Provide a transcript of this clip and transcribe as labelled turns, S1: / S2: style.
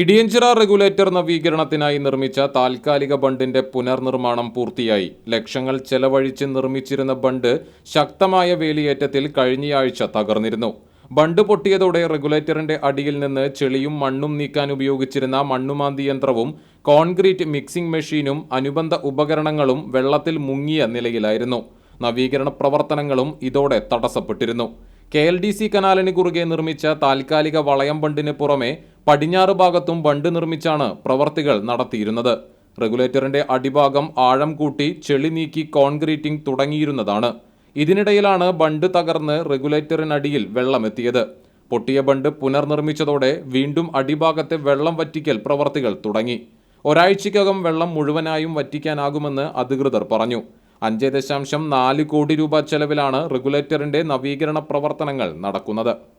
S1: Idiyanchira regulator നവീകരണത്തിനായി നിർമ്മിച്ച താൽക്കാലിക ബണ്ടിന്റെ പുനർനിർമ്മാണം പൂർത്തിയായി. ലക്ഷങ്ങൾ ചെലവഴിച്ച് നിർമ്മിച്ചിരുന്ന ബണ്ട് ശക്തമായ വേലിയേറ്റത്തിൽ കഴിഞ്ഞയാഴ്ച തകർന്നിരുന്നു. ബണ്ട് പൊട്ടിയതോടെ റെഗുലേറ്ററിന്റെ അടിയിൽ നിന്ന് ചെളിയും മണ്ണും നീക്കാൻ ഉപയോഗിച്ചിരുന്ന മണ്ണുമാന്തി യന്ത്രവും കോൺക്രീറ്റ് മിക്സിംഗ് മെഷീനും അനുബന്ധ ഉപകരണങ്ങളും വെള്ളത്തിൽ മുങ്ങിയ നിലയിലായിരുന്നു. നവീകരണ പ്രവർത്തനങ്ങളും ഇതോടെ തടസ്സപ്പെട്ടിരുന്നു. കെ എൽ ഡി സി കനാലിന് കുറുകെ നിർമ്മിച്ച താൽക്കാലിക വളയം ബണ്ടിന് പുറമെ പടിഞ്ഞാറ് ഭാഗത്തും ബണ്ട് നിർമ്മിച്ചാണ് പ്രവർത്തികൾ നടത്തിയിരുന്നത്. റെഗുലേറ്ററിന്റെ അടിഭാഗം ആഴം കൂട്ടി ചെളി നീക്കി കോൺക്രീറ്റിംഗ് തുടങ്ങിയിരുന്നതാണ്. ഇതിനിടയിലാണ് ബണ്ട് തകർന്ന് റെഗുലേറ്ററിനടിയിൽ വെള്ളമെത്തിയത്. പൊട്ടിയ ബണ്ട് പുനർനിർമ്മിച്ചതോടെ വീണ്ടും അടിഭാഗത്തെ വെള്ളം വറ്റിക്കൽ പ്രവർത്തികൾ തുടങ്ങി. ഒരാഴ്ചയ്ക്കകം വെള്ളം മുഴുവനായും വറ്റിക്കാനാകുമെന്ന് അധികൃതർ പറഞ്ഞു. അഞ്ച് ദശാംശം നാല് കോടി രൂപ ചെലവിലാണ് റെഗുലേറ്ററിന്റെ നവീകരണ പ്രവർത്തനങ്ങൾ നടക്കുന്നത്.